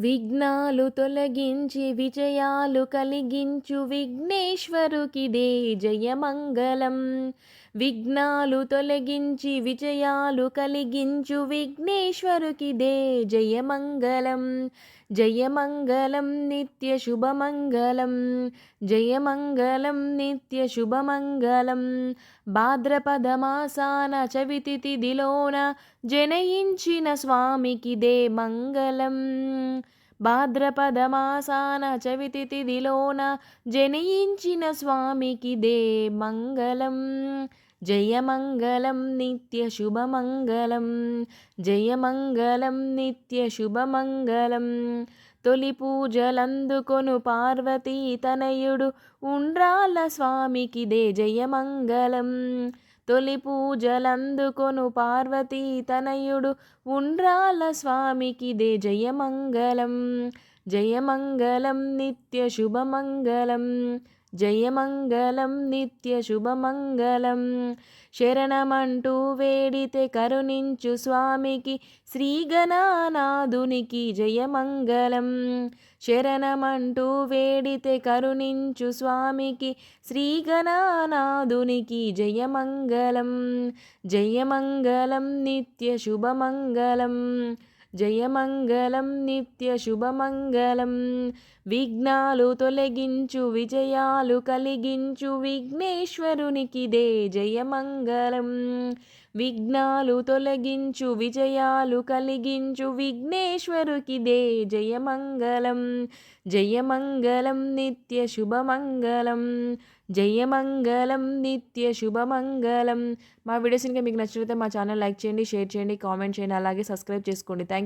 విఘ్నాలు తొలగించి విజయాలు కలిగించు విఘ్నేశ్వరుకిదే జయమంగళం. విఘ్నాలు తొలగించి విజయాలు కలిగించు విఘ్నేశ్వరుకిదే జయమంగళం. జయమంగళం నిత్య శుభమంగళం. జయమంగళం నిత్య శుభమంగళం. భాద్రపదమాసాన చవితి తిథిలోన జనయించిన స్వామికిదే మంగళం. భాద్రపదమాసాన చవితి తిథిలోన జనయించిన స్వామికిదే మంగళం. జయమంగళం నిత్య శుభమంగళం జయమంగళం నిత్య శుభమంగళం తొలి పూజలందుకొను పార్వతీ తనయుడు ఉండ్రాల స్వామికిదే జయమంగళం. తొలి పూజలందుకొను పార్వతీ తనయుడు ఉండ్రాల స్వామికిదే జయమంగళం. జయమంగళం నిత్య శుభమంగళం. జయమంగళం నిత్య శుభమంగళం. శరణమంటూ వేడితే కరుణించు స్వామికి శ్రీగణానాథునికి జయమంగళం. శరణమంటూ వేడితే కరుణించు స్వామికి శ్రీగణానాథునికి జయమంగళం. జయమంగళం నిత్య శుభమంగళం. జయమంగళం నిత్య శుభమంగళం. విఘ్నాలు తొలగించు విజయాలు కలిగించు విఘ్నేశ్వరునికిదే జయమంగళం. విఘ్నాలు తొలగించు విజయాలు కలిగించు విఘ్నేశ్వరుకిదే జయమంగళం. జయమంగళం నిత్య శుభమంగళం. జయమంగళం నిత్య శుభమంగళం. మా వీడియోస్ ఇంకా మీకు నచ్చినట్లయితే మా ఛానల్ లైక్ చేయండి షేర్ చేయండి కామెంట్ చేయండి అలాగే సబ్స్క్రైబ్ చేసుకోండి. Thank